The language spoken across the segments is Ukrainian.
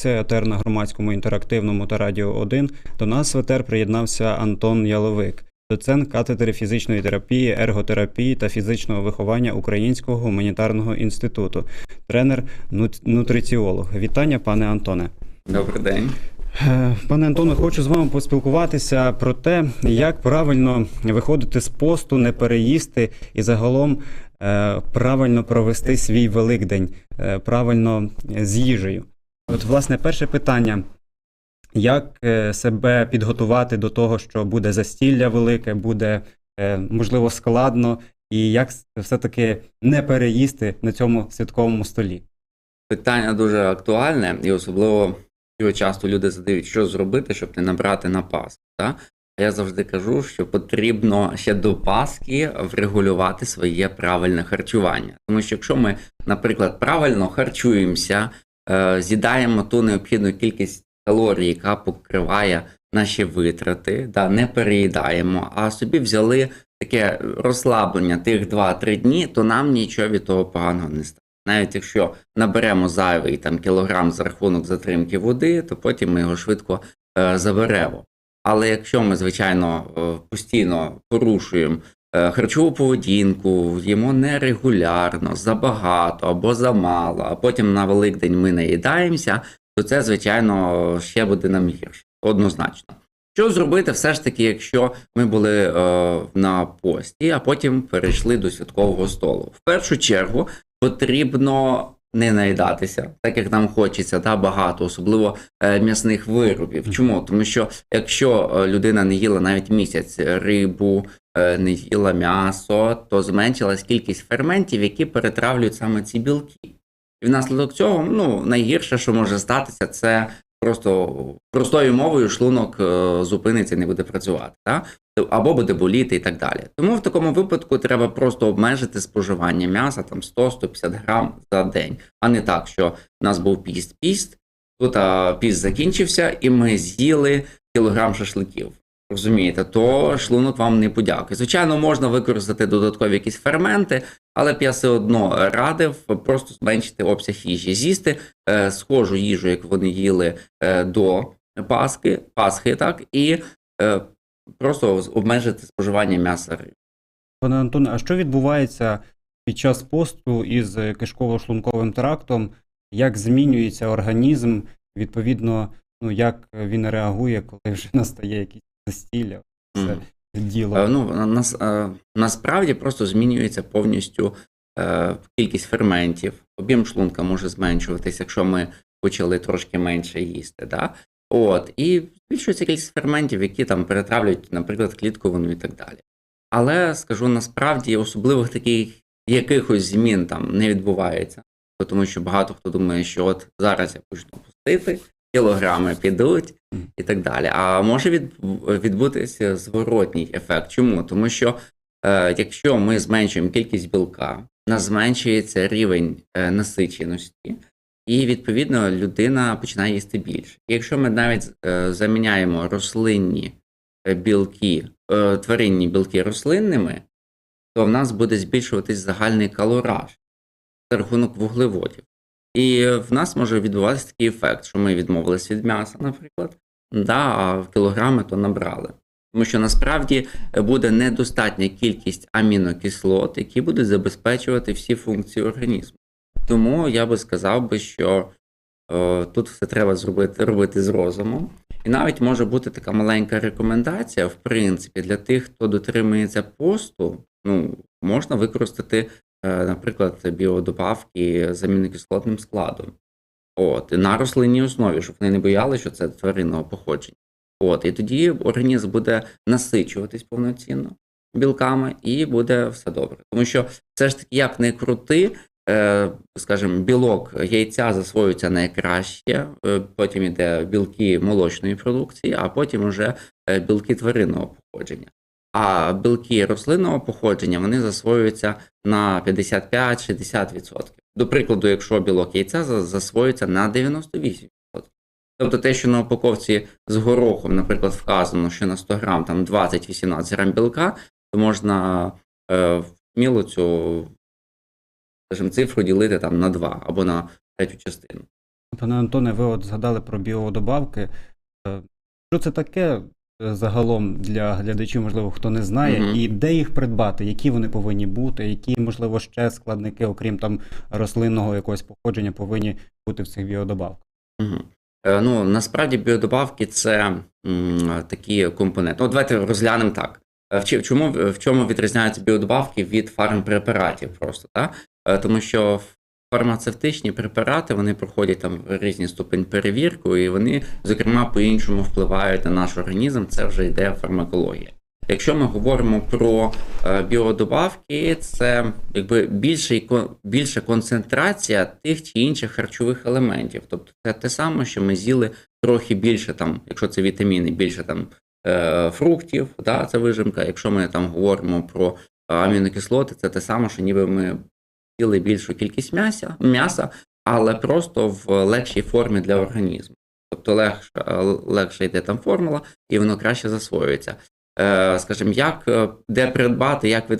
Це етер на громадському інтерактивному та радіо 1. До нас в етер приєднався Антон Яловик, доцент катедри фізичної терапії, ерготерапії та фізичного виховання Українського гуманітарного інституту, тренер нутриціолог. Вітання, пане Антоне. Добрий день. Е, Пане Антоне, хочу з вами поспілкуватися про те, як правильно виходити з посту, не переїсти і загалом е, правильно провести свій Великдень, е, правильно з їжею. От, власне, перше питання: як е, себе підготувати до того, що буде застілля велике, буде е, можливо складно, і як все-таки не переїсти на цьому святковому столі? Питання дуже актуальне, і особливо його часто люди задають, що зробити, щоб не набрати на Пасху. Та? А Я завжди кажу, що потрібно ще до Пасхи врегулювати своє правильне харчування. Тому що якщо ми, наприклад, правильно харчуємося, з'їдаємо ту необхідну кількість калорій, яка покриває наші витрати, да, не переїдаємо, а собі взяли таке розслаблення тих 2-3 дні, то нам нічого від того поганого не стане. Навіть якщо наберемо зайвий там кілограм за рахунок затримки води, то потім ми його швидко е, заберемо. Але якщо ми, звичайно, е, постійно порушуємо е, харчову поведінку, їмо нерегулярно, забагато або замало, а потім на Великдень ми наїдаємося, то це, звичайно, ще буде нам гірше, однозначно. Що зробити все ж таки, якщо ми були е, на пості, а потім перейшли до святкового столу? В першу чергу потрібно не наїдатися, так як нам хочеться, та багато, особливо е, м'ясних виробів. Чому? Тому що якщо е, людина не їла навіть місяць рибу, е, не їла м'ясо, то зменшилась кількість ферментів, які перетравлюють саме ці білки. І внаслідок цього, ну найгірше, що може статися, це просто простою мовою шлунок е, зупиниться і не буде працювати, та? або буде боліти і так далі. Тому в такому випадку треба просто обмежити споживання м'яса там 100-150 грам за день, а не так, що в нас був піст-піст, тут а, піст закінчився, і ми з'їли кілограм шашликів. Розумієте, то шлунок вам не подякує. Звичайно, можна використати додаткові якісь ферменти, але б я все одно радив просто зменшити обсяг їжі, з'їсти е, схожу їжу, як вони їли е, до Пасхи, Пасхи, так, і е, просто обмежити споживання м'яса. Пане Антоне, а що відбувається під час посту із кишково-шлунковим трактом? Як змінюється організм? Відповідно, ну як він реагує, коли вже настає якісь застілля? Це Мгм. діло. Е, Ну, нас, е, насправді просто змінюється повністю е, кількість ферментів, об'єм шлунка може зменшуватись, якщо ми почали трошки менше їсти. Да? От, і збільшується кількість ферментів, які там перетравлюють, наприклад, клітковину і так далі. Але скажу насправді, особливих таких якихось змін там не відбувається, тому що багато хто думає, що от зараз я почну пустити, кілограми підуть і так далі. А може від, відбутися зворотній ефект. Чому? Тому що е, якщо ми зменшуємо кількість білка, у нас зменшується рівень е, насиченості, і відповідно людина починає їсти більше. І якщо ми навіть е, заміняємо рослинні е, білки, е, тваринні білки рослинними, то в нас буде збільшуватись загальний калораж за рахунок вуглеводів. І в нас може відбуватися такий ефект, що ми відмовились від м'яса, наприклад, да, а в кілограми то набрали. Тому що насправді буде недостатня кількість амінокислот, які будуть забезпечувати всі функції організму. Тому я би сказав би, що е, тут все треба зробити робити з розумом. І навіть може бути така маленька рекомендація, в принципі, для тих, хто дотримується посту, ну, можна використати, е, наприклад, біодобавки з амінокислотним складом. От, на рослинній основі, щоб вони не боялися, що це тваринного походження. От, і тоді організм буде насичуватись повноцінно білками, і буде все добре. Тому що все ж таки, як не крути, е, скажімо, білок яйця засвоюється найкраще, е, потім йде білки молочної продукції, а потім вже е, білки тваринного походження. А білки рослинного походження вони засвоюються на 55-60%. До прикладу, якщо білок яйця засвоюється на 98%. Тобто те, що на упаковці з горохом, наприклад, вказано, що на 100 грам там 20-18 грам білка, то можна е, вміло цю скажімо, цифру ділити там на 2 або на третю частину. Пане Антоне, ви от згадали про біодобавки. Е, Що це таке загалом для глядачів, можливо, хто не знає, Мгм. і де їх придбати, які вони повинні бути, які, можливо, ще складники, окрім там рослинного якогось походження, повинні бути в цих біодобавках? Мгм. Е, Ну, насправді біодобавки це м, такі компоненти. Ну, давайте розглянемо так. Е, В, в чому, в чому відрізняються біодобавки від фармпрепаратів просто, так? Е, Тому що фармацевтичні препарати вони проходять там різні ступень перевірку, і вони, зокрема, по-іншому впливають на наш організм. Це вже йде фармакологія. Якщо ми говоримо про е, біодобавки, це якби більше, більша концентрація тих чи інших харчових елементів. Тобто це те саме, що ми з'їли трохи більше, там, якщо це вітаміни, більше там е, фруктів, да, це вижимка. Якщо ми там говоримо про амінокислоти, це те саме, що ніби ми з'їли більшу кількість м'яса, м'яса, але просто в легшій формі для організму. Тобто легше, легше йде там формула, і воно краще засвоюється. Е, Скажімо, як е, де придбати, як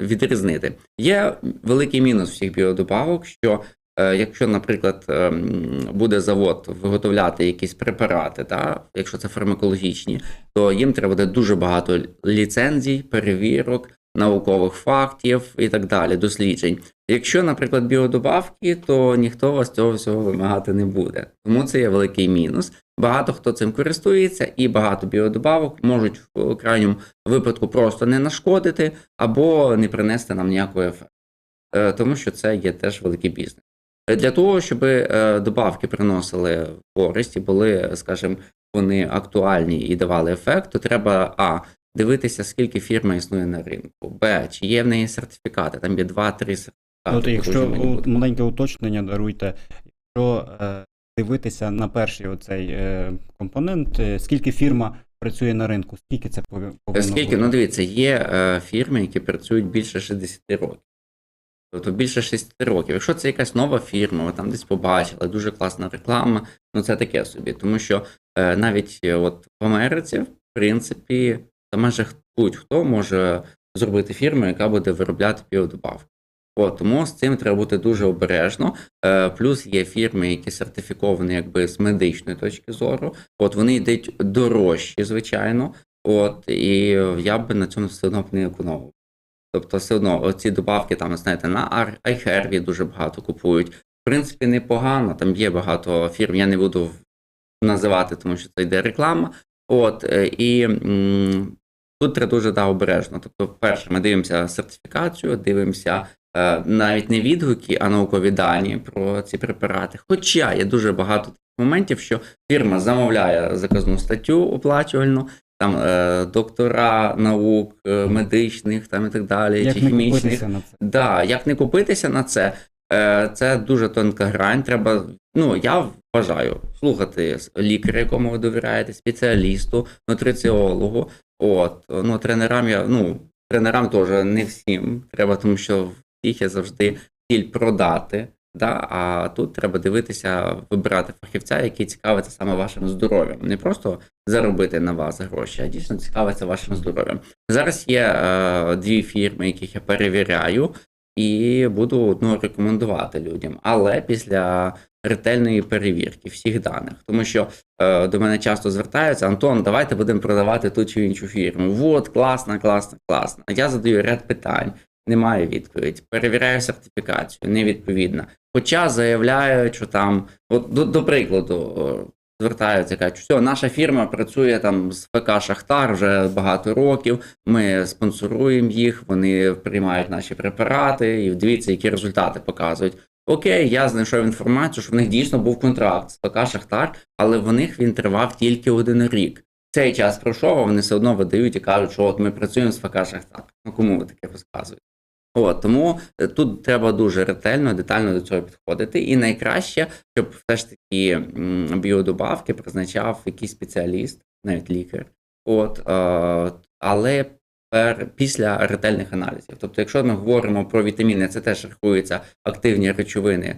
відрізнити. Є великий мінус всіх біодобавок, що е, якщо, наприклад, е, буде завод виготовляти якісь препарати, та, якщо це фармакологічні, то їм треба буде дуже багато ліцензій, перевірок, наукових фактів і так далі, досліджень. Якщо, наприклад, біодобавки, то ніхто вас цього всього вимагати не буде. Тому це є великий мінус. Багато хто цим користується, і багато біодобавок можуть в крайньому випадку просто не нашкодити або не принести нам ніякого ефекту. Е, Тому що це є теж великий бізнес. Е, Для того, щоб е, добавки приносили користь і були, скажімо, вони актуальні і давали ефект, то треба а. Дивитися, скільки фірма існує на ринку. Б. Чи є в неї сертифікати? Там є 2-3 сертифікати. От, якщо у- маленьке уточнення даруйте, якщо е, дивитися на перший оцей е, компонент, е, скільки фірма працює на ринку, скільки це повинно Скільки? бути? Ну дивіться, є е, фірми, які працюють більше 60 років. Тобто більше 60 років. Якщо це якась нова фірма, ви там десь побачили, дуже класна реклама, ну це таке собі. Тому що е, навіть е, от в Америці, в принципі, та майже будь-хто може зробити фірму, яка буде виробляти біодобавки. От, тому з цим треба бути дуже обережно. Е, плюс є фірми, які сертифіковані якби з медичної точки зору. От вони йдуть дорожчі, звичайно. От, і я би на цьому все одно не економив. Тобто, все одно ці добавки, там, знаєте, на iHerb дуже багато купують. В принципі, непогано, там є багато фірм, я не буду називати, тому що це йде реклама. От, е, і тут треба дуже да, обережно. Тобто, перше, ми дивимося сертифікацію, дивимося е, навіть не відгуки, а наукові дані про ці препарати. Хоча є дуже багато таких моментів, що фірма замовляє заказну статтю оплачувальну, там е, доктора наук, е, медичних там і так далі, Як чи не хімічних. купитися на це? Да, як не купитися на це, е, це дуже тонка грань. Треба, ну я вважаю, слухати лікаря, якому ви довіряєте, спеціалісту, нутриціологу. От, ну, тренерам я, ну, тренерам теж не всім треба, тому що всіх є завжди ціль продати. Да? А тут треба дивитися, вибирати фахівця, який цікавиться саме вашим здоров'ям. Не просто заробити на вас гроші, а дійсно цікавиться вашим здоров'ям. Зараз є е, дві фірми, яких я перевіряю, і буду одну рекомендувати людям. Але після ретельної перевірки всіх даних. Тому що е, до мене часто звертаються: Антон, давайте будемо продавати ту чи іншу фірму. От, класно, класно, класно. Я задаю ряд питань. Немає відповідь. Перевіряю сертифікацію, невідповідна. Хоча заявляють, що там, от до, до прикладу, звертаються, кажуть, що наша фірма працює там з ПК Шахтар вже багато років. Ми спонсоруємо їх, вони приймають наші препарати, і дивіться, які результати показують. Окей, я знайшов інформацію, що в них дійсно був контракт з ПК Шахтар, але в них він тривав тільки один рік. Цей час пройшов, а вони все одно видають і кажуть, що от ми працюємо з ПК Шахтар. Ну кому ви таке розказуєте? От, тому е, тут треба дуже ретельно, детально до цього підходити. І найкраще, щоб все ж таки біодобавки призначав якийсь спеціаліст, навіть лікар. От, е, але після ретельних аналізів. Тобто, якщо ми говоримо про вітаміни, це теж рахуються активні речовини.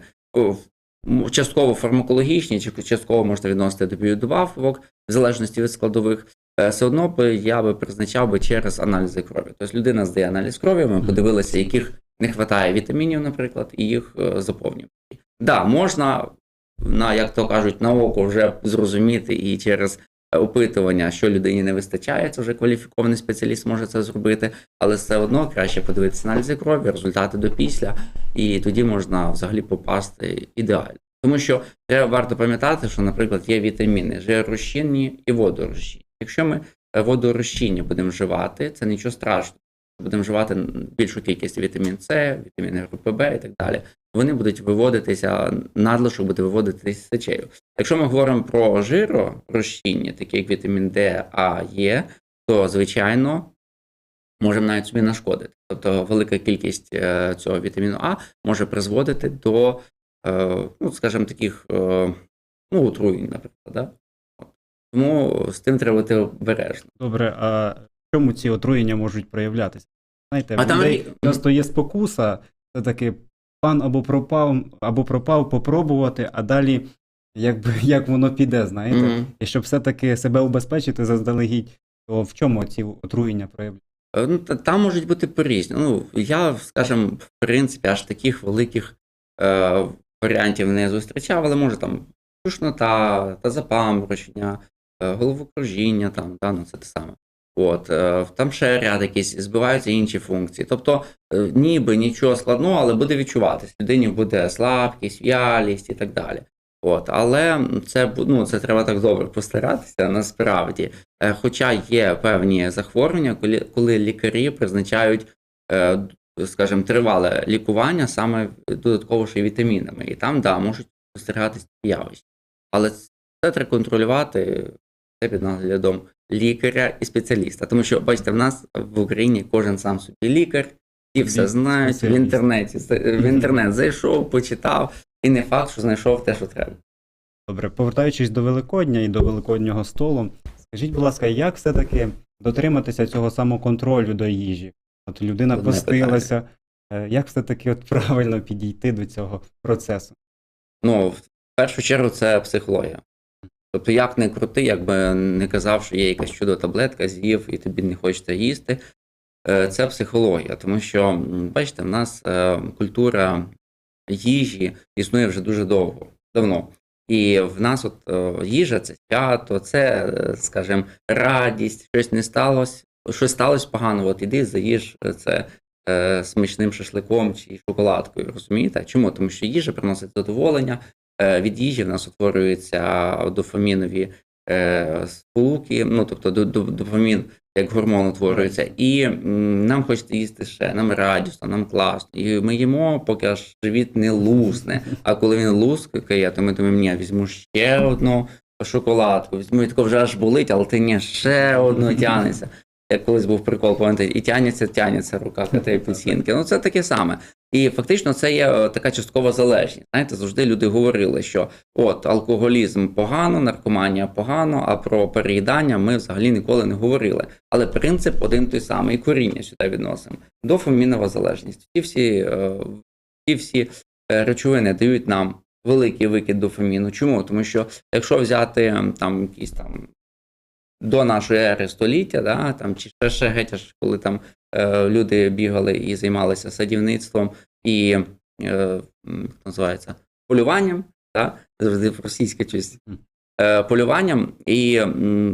Частково фармакологічні, чи частково можна відносити до біодобавок, в залежності від складових. Е, Все одно би я би призначав би через аналізи крові. Тобто людина здає аналіз крові, ми подивилися, яких не вистачає вітамінів, наприклад, і їх е, заповнюємо. Да, можна на, як то кажуть, на око вже зрозуміти і через опитування, що людині не вистачає, це вже кваліфікований спеціаліст може це зробити, але все одно краще подивитися аналізи крові, результати до після, і тоді можна взагалі попасти ідеально. Тому що треба варто пам'ятати, що, наприклад, є вітаміни жиророзчинні і водорозчинні. Якщо ми е, водорозчинні будемо вживати, це нічого страшного. Будемо вживати більшу кількість вітамін С, вітаміни групи Б і так далі. Вони будуть виводитися, надлишок буде виводитися сечею. Якщо ми говоримо про жиророзчинні, такі як вітамін Д, А, Є, то звичайно можемо навіть собі нашкодити. Тобто велика кількість е, цього вітаміну А може призводити до, е, ну, скажімо, таких е, ну, отруєнь, наприклад. Да? Тому з тим треба бути обережно. Добре, а чому ці отруєння можуть проявлятися? Знаєте, А в там людей часто є спокуса, це таки пан або пропав, або пропав попробувати, а далі якби як воно піде, знаєте? Мгм. І щоб все-таки себе убезпечити заздалегідь, то в чому ці отруєння проявляються? Е, Ну, там можуть бути по-різному. Ну, я, скажімо, в принципі, аж таких великих е, варіантів не зустрічав, але може там тушнота, та запаморочення, е, головокружіння, там, да, ну, це те саме. От, е, там ще ряд якісь, збиваються інші функції. Тобто, е, ніби нічого складного, але буде відчуватись. Людині буде слабкість, вялість і так далі. От, але це, ну, це треба так добре постаратися насправді. Е, Хоча є певні захворювання, коли, коли лікарі призначають, скажімо, тривале лікування саме додатково ще вітамінами. І там, да, можуть спостерігатися явища. Але це треба контролювати це під наглядом лікаря і спеціаліста. Тому що, бачите, в нас в Україні кожен сам собі лікар, і все знають в інтернеті. В інтернет зайшов, почитав, і не факт, що знайшов те, що треба. Добре, повертаючись до Великодня і до Великоднього столу, скажіть, будь ласка, як все-таки дотриматися цього самоконтролю до їжі? От людина постилася, е, як все-таки от правильно підійти до цього процесу? Ну, в першу чергу, це психологія. Тобто, як не крути, якби не казав, що є якась чудо таблетка, з'їв і тобі не хочеться їсти. Е, Це психологія, тому що, бачите, в нас е, культура їжі існує вже дуже довго, давно. І в нас от е, їжа це свято, це, скажімо, радість, щось не сталося, щось сталося погано, от іди заїж це смачним шашликом чи шоколадкою. Розумієте? Чому? Тому що їжа приносить задоволення. Е, від їжі в нас утворюються дофамінові е, сполуки, ну тобто до- до- дофамін як гормон утворюється, і нам хочеться їсти ще, нам радісно, нам класно. І ми їмо, поки аж живіт не лусне. А коли він лускає, то ми думаємо, ні, візьму ще одну шоколадку, візьму і тако вже аж болить, але ти ні, ще одну тягнеться. Як колись був прикол, пам'ятаєте, і тягнеться, тягнеться рука катає пенсінки. Ну це таке саме. І фактично це є е, така часткова залежність. Знаєте, завжди люди говорили, що от алкоголізм погано, наркоманія погано, а про переїдання ми взагалі ніколи не говорили. Але принцип один той самий, коріння сюди відносимо. Дофамінова залежність. Ті всі, е, ті всі е, речовини дають нам великий викид дофаміну. Чому? Тому що якщо взяти там якісь там до нашої ери століття, да, там, чи ще, ще геть, аж коли там е, люди бігали і займалися садівництвом і е, як називається полюванням, да, завжди російське щось. Е, полюванням, і,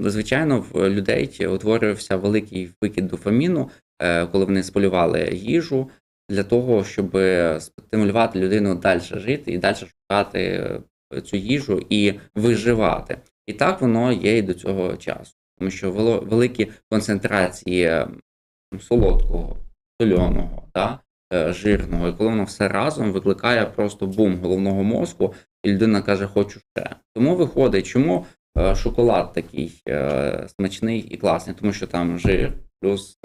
звичайно, в людей утворювався великий викид дофаміну, е, коли вони сполювали їжу для того, щоб стимулювати людину далі жити і далі шукати е, цю їжу і виживати. І так воно є і до цього часу, тому що великі концентрації солодкого, сольоного, да, е, жирного, і коли воно все разом викликає просто бум головного мозку, і людина каже, хочу ще. Тому виходить, чому е, шоколад такий е, смачний і класний, тому що там жир, плюс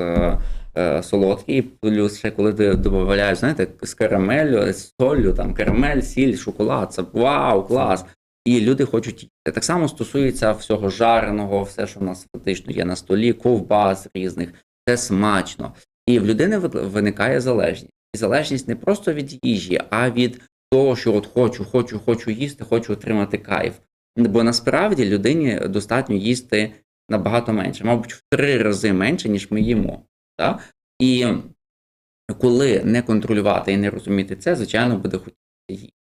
солодкий, плюс ще коли додаєш, знаєте, з карамелью, з солью, там карамель, сіль, шоколад, це вау, клас. І люди хочуть їсти. Так само стосується всього жареного, все, що в нас фактично є на столі, ковбас різних, це смачно. І в людини виникає залежність. І залежність не просто від їжі, а від того, що от хочу, хочу, хочу їсти, хочу отримати кайф. Бо насправді людині достатньо їсти набагато менше, мабуть, в три рази менше, ніж ми їмо. Так? І коли не контролювати і не розуміти це, звичайно, буде хотіти їсти.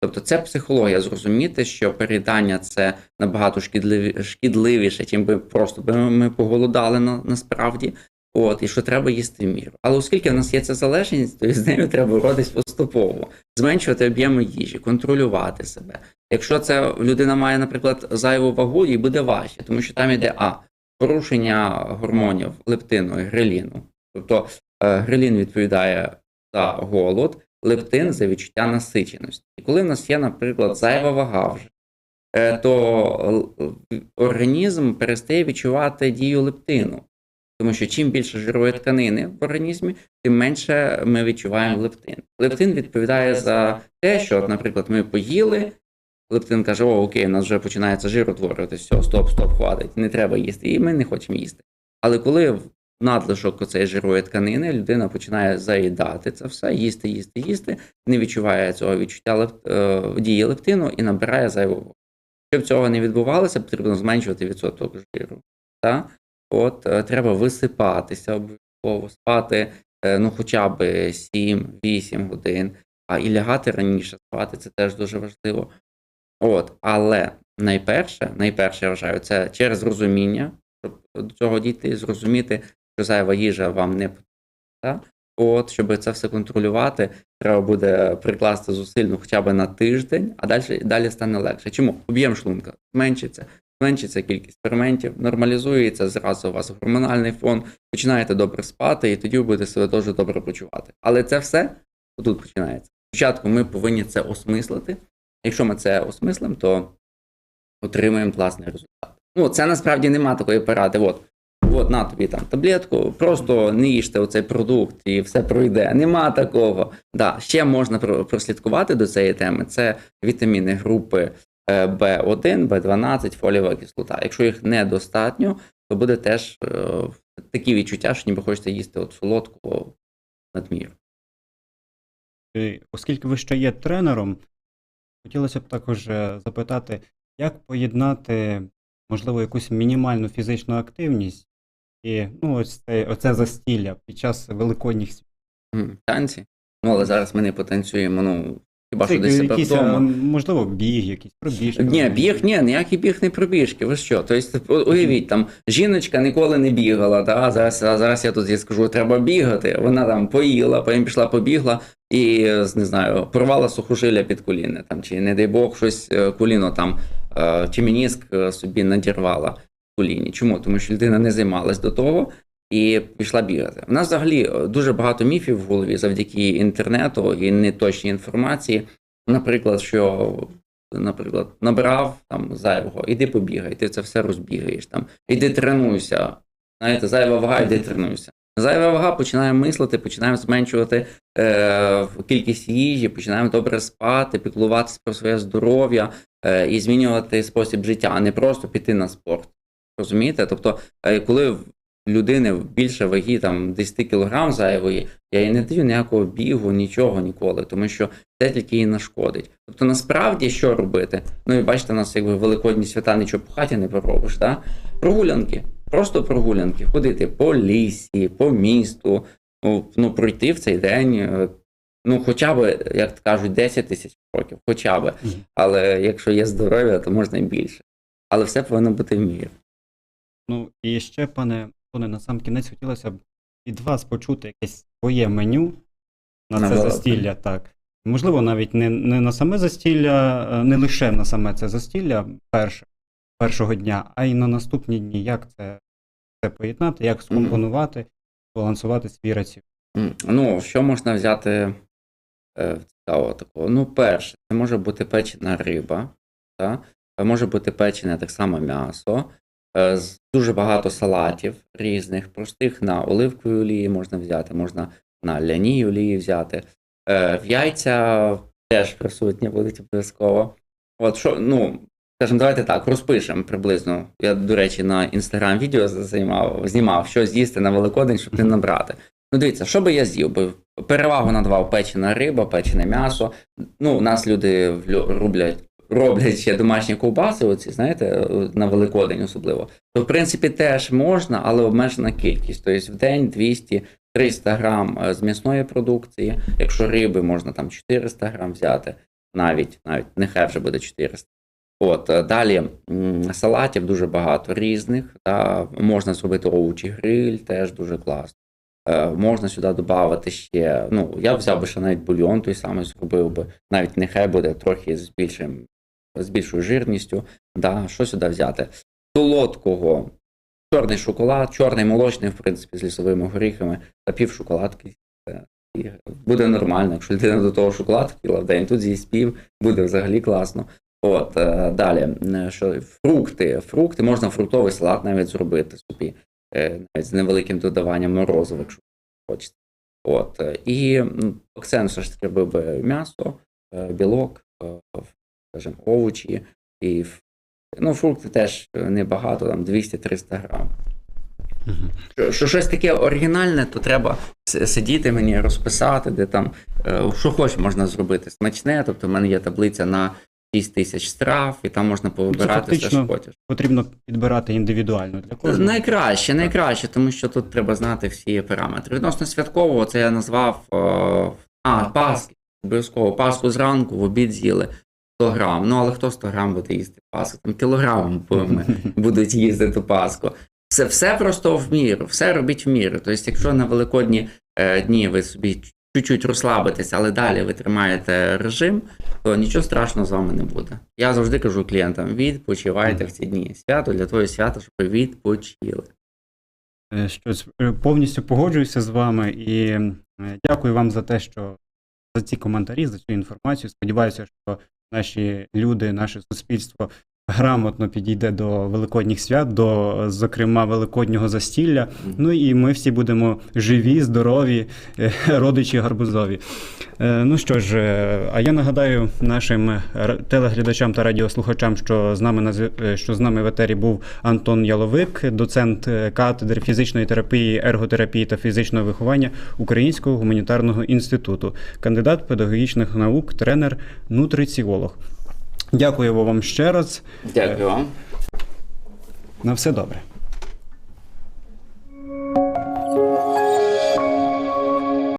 Тобто це психологія зрозуміти, що переїдання це набагато шкідливі, шкідливіше, чим би просто ми поголодали на, насправді. От, і що треба їсти в міру. Але оскільки в нас є ця залежність, то з нею треба боротись поступово, зменшувати об'єми їжі, контролювати себе. Якщо це людина має, наприклад, зайву вагу, їй буде важче, тому що там йде а порушення гормонів лептину і греліну. Тобто е, грелін відповідає за голод, лептин за відчуття насиченості. І коли в нас є, наприклад, зайва вага вже, е, то організм перестає відчувати дію лептину. Тому що чим більше жирової тканини в організмі, тим менше ми відчуваємо лептин. Лептин відповідає за те, що, наприклад, ми поїли, лептин каже, о, окей, у нас вже починається жир утворюватися, все, стоп, стоп, хватить, не треба їсти, і ми не хочемо їсти. Але коли надлишок оцеї жирової тканини, людина починає заїдати це все, їсти, їсти, їсти, не відчуває цього відчуття леп... е, дії лептину і набирає зайву вагу. Щоб цього не відбувалося, потрібно зменшувати відсоток жиру. Та? От е, треба висипатися обов'язково, спати е, ну, хоча б 7-8 годин, а і лягати раніше спати, це теж дуже важливо. От, але найперше, найперше я вважаю, це через розуміння, щоб до цього дійти, зрозуміти, що зайва їжа вам не потрібна. От, щоб це все контролювати, треба буде прикласти зусиль ну, хоча б на тиждень, а далі, далі стане легше. Чому? Об'єм шлунка зменшиться, зменшиться кількість ферментів, нормалізується зразу у вас гормональний фон, починаєте добре спати, і тоді ви будете себе дуже добре почувати. Але це все тут починається. Спочатку ми повинні це осмислити. Якщо ми це осмислимо, то отримаємо класний результат. Ну, це насправді нема такої поради. От, от на тобі там таблетку, просто не їжте оцей продукт і все пройде. Нема такого. Да, ще можна прослідкувати до цієї теми. Це вітаміни групи е, В1, В12, фолієва кислота. Якщо їх недостатньо, то буде теж е, такі відчуття, що ніби хочеться їсти от солодкого надміру. Е, Оскільки ви ще є тренером, хотілося б також е, запитати, як поєднати, можливо, якусь мінімальну фізичну активність і ну, ось це, оце застілля під час великодніх свят. М, Танці. Ну, але зараз ми не потанцюємо. Ну, хіба Це що десь себе а, вдома. можливо, біг, якісь пробіжки. Ні, біг, ні, ніякий біг не пробіжки. Ви що? Тобто, уявіть, там жіночка ніколи не бігала, та, зараз, а зараз я тут їй скажу, треба бігати. Вона там поїла, потім пішла побігла і, е, не знаю, порвала сухожилля під коліни, там, чи, не дай Бог, щось е, коліно там, е, чи мініск е, собі надірвала коліні. Чому? Тому що людина не займалась до того. І пішла бігати. У нас взагалі е, дуже багато міфів в голові завдяки інтернету і неточній інформації. Наприклад, що наприклад, набрав там зайвого, іди побігай, ти це все розбігаєш там, іди тренуйся. Знаєте, зайва вага, іди тренуйся. Зайва вага починаємо мислити, починаємо зменшувати е, кількість їжі, починаємо добре спати, піклуватися про своє здоров'я е, і змінювати спосіб життя, а не просто піти на спорт. Розумієте? Тобто, е, коли в людини більше ваги там 10 кг зайвої, я їй не даю ніякого бігу, нічого ніколи, тому що це тільки їй нашкодить. Тобто, насправді, що робити? Ну і бачите, у нас якби великодні свята нічого по хаті не поробиш. Да? Прогулянки, просто прогулянки, ходити по лісі, по місту, ну, ну пройти в цей день. е, Ну, хоча б, як кажуть, 10 тисяч років, хоча б. Але якщо є здоров'я, то можна і більше. Але все повинно бути в мірі. Ну і ще, пане Антоне, на сам кінець хотілося б від вас почути якесь своє меню на це Великдень. застілля, так. Можливо, навіть не, не на саме застілля, е, не лише на саме це застілля перше, першого дня, а й на наступні дні. Як це, це поєднати, як скомпонувати, балансувати свій раціон. Ну, що можна взяти е, цікавого такого? Ну, перше, це може бути печена риба, та? Е, може бути печене так само м'ясо, дуже багато салатів різних, простих на оливковій олії можна взяти, можна на ляній олії взяти. Е, В яйця теж присутні будуть обов'язково. От що, ну, скажімо, давайте так, розпишемо приблизно. Я, до речі, на інстаграм відео займав, знімав, що з'їсти на Великодень, щоб не набрати. Ну, дивіться, що би я з'їв би? Перевагу надавав печена риба, печене м'ясо. Ну, у нас люди роблять, роблять ще домашні ковбаси, оці, знаєте, на Великодень особливо. То, в принципі, теж можна, але обмежена кількість. Тобто в день 200-300 грам е, з м'ясної продукції. Якщо риби, можна там 400 грам взяти. навіть, навіть нехай вже буде 400. От е, далі салатів дуже багато різних. Да. Можна зробити овочі гриль, теж дуже класно. Е, можна сюди додати ще. Ну, я взяв би ще навіть бульйон той самий зробив би. Навіть нехай буде трохи з більшим, з більшою жирністю. Да. Що сюди взяти? Солодкого, чорний шоколад, чорний молочний, в принципі, з лісовими горіхами, та пів шоколадки. Е, і Буде нормально, якщо людина до того шоколад хотіла в день, тут з'їсть пів, буде взагалі класно. От, е, далі, е, що фрукти. Фрукти, можна фруктовий салат навіть зробити собі, навіть з невеликим додаванням морозива, якщо хочете. От, і акцент все ж таки робив би м'ясо, білок, скажімо, овочі і ну, фрукти теж небагато, там 200-300 грам. Що- Що щось таке оригінальне, то треба сидіти мені, розписати, де там е, що хоч можна зробити смачне. Тобто, в мене є таблиця на 6 тисяч страв, і там можна повибирати все, що хочеш. Потрібно підбирати індивідуально для кожного. Найкраще, найкраще, тому що тут треба знати всі параметри. Відносно святкового, це я назвав е, а, Пасхи. Обов'язково Пасху зранку, в обід з'їли 100 грам. Ну, але хто 100 грам буде їсти Пасху? Там кілограмом будуть їздити Пасху. Все, все просто в міру, все робіть в міру. Тобто, якщо на великодні е, дні ви собі чуть-чуть розслабитесь, але далі ви тримаєте режим, то нічого страшного з вами не буде. Я завжди кажу клієнтам: відпочивайте в ці дні. Свято для того і свято, щоб ви відпочили. Е, Що е, повністю погоджуюся з вами і е, дякую вам за те, що за ці коментарі, за цю інформацію. Сподіваюся, що наші люди, наше суспільство грамотно підійде до великодніх свят, до, зокрема, великоднього застілля. Ну і ми всі будемо живі, здорові, е, родичі гарбузові. Е, Ну що ж, е, а я нагадаю нашим телеглядачам та радіослухачам, що з нами на що з нами в етері був Антон Яловик, доцент катедри фізичної терапії, ерготерапії та фізичного виховання Українського гуманітарного інституту, кандидат педагогічних наук, тренер, нутриціолог. Дякую вам ще раз. Дякую вам. На все добре.